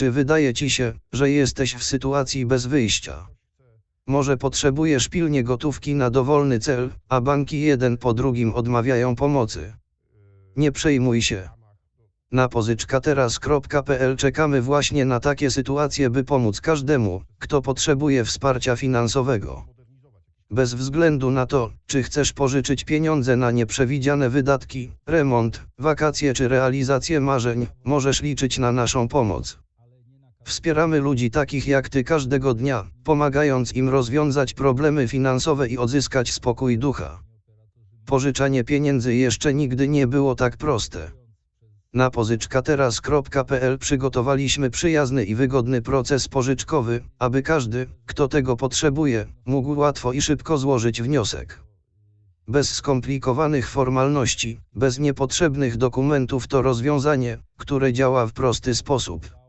Czy wydaje ci się, że jesteś w sytuacji bez wyjścia? Może potrzebujesz pilnie gotówki na dowolny cel, a banki jeden po drugim odmawiają pomocy. Nie przejmuj się. Na pożyczkateraz.pl czekamy właśnie na takie sytuacje, by pomóc każdemu, kto potrzebuje wsparcia finansowego. Bez względu na to, czy chcesz pożyczyć pieniądze na nieprzewidziane wydatki, remont, wakacje czy realizację marzeń, możesz liczyć na naszą pomoc. Wspieramy ludzi takich jak ty każdego dnia, pomagając im rozwiązać problemy finansowe i odzyskać spokój ducha. Pożyczanie pieniędzy jeszcze nigdy nie było tak proste. Na pożyczkateraz.pl przygotowaliśmy przyjazny i wygodny proces pożyczkowy, aby każdy, kto tego potrzebuje, mógł łatwo i szybko złożyć wniosek. Bez skomplikowanych formalności, bez niepotrzebnych dokumentów to rozwiązanie, które działa w prosty sposób.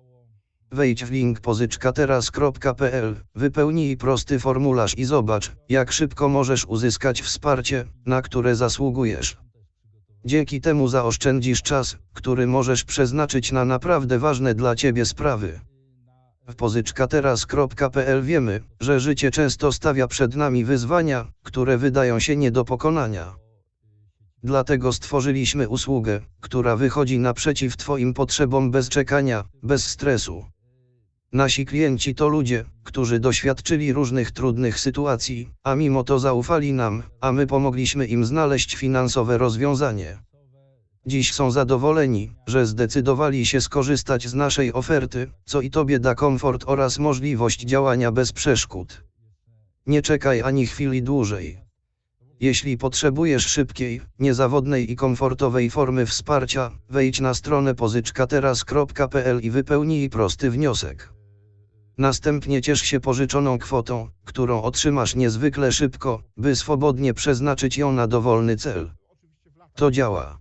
Wejdź w link pożyczkateraz.pl, wypełnij prosty formularz i zobacz, jak szybko możesz uzyskać wsparcie, na które zasługujesz. Dzięki temu zaoszczędzisz czas, który możesz przeznaczyć na naprawdę ważne dla Ciebie sprawy. W pożyczkateraz.pl wiemy, że życie często stawia przed nami wyzwania, które wydają się nie do pokonania. Dlatego stworzyliśmy usługę, która wychodzi naprzeciw Twoim potrzebom bez czekania, bez stresu. Nasi klienci to ludzie, którzy doświadczyli różnych trudnych sytuacji, a mimo to zaufali nam, a my pomogliśmy im znaleźć finansowe rozwiązanie. Dziś są zadowoleni, że zdecydowali się skorzystać z naszej oferty, co i Tobie da komfort oraz możliwość działania bez przeszkód. Nie czekaj ani chwili dłużej. Jeśli potrzebujesz szybkiej, niezawodnej i komfortowej formy wsparcia, wejdź na stronę pożyczkateraz.pl i wypełnij prosty wniosek. Następnie ciesz się pożyczoną kwotą, którą otrzymasz niezwykle szybko, by swobodnie przeznaczyć ją na dowolny cel. To działa.